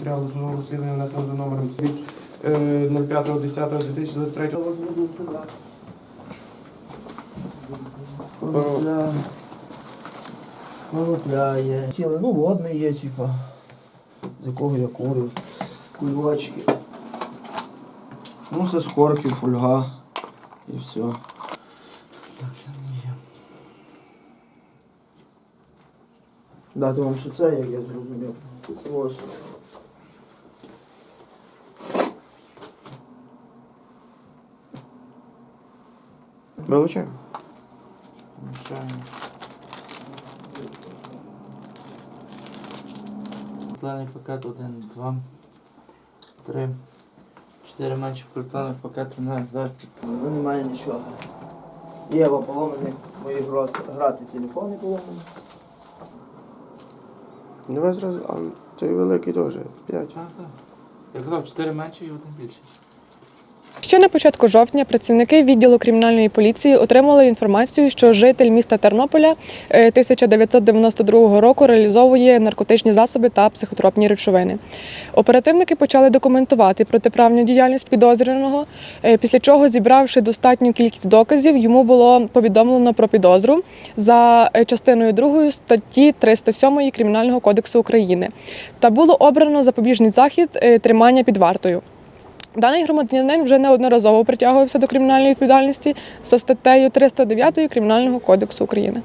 Матеріали судового розслідування внесено за номером від е, 05.10.2023 Конопля. Конопля є. Тіле, ну водний є, типа. З якого я курив. Кульочки. Ну, це з хорків, фольга. І все. Так, там є. Дати вам ще це, як я зрозумів. Ось. Вилучаємо. Культурний пакет 1, 2, 3, 4 менші культурних пакети на захід. Ну, немає нічого. Є бо поломані мої грати, телефони поломані. Давай зразу, а цей великий теж. П'ять. Так, так. Я казав, 4 менші і один більший. Ще на початку жовтня працівники відділу кримінальної поліції отримали інформацію, що житель міста Тернополя е, 1992 року реалізовує наркотичні засоби та психотропні речовини. Оперативники почали документувати протиправну діяльність підозрюваного, е, після чого, зібравши достатню кількість доказів, йому було повідомлено про підозру за е, частиною 2 статті 307 Кримінального кодексу України та було обрано запобіжний захід е, тримання під вартою. Даний громадянин вже неодноразово притягувався до кримінальної відповідальності за статтею 309 Кримінального кодексу України.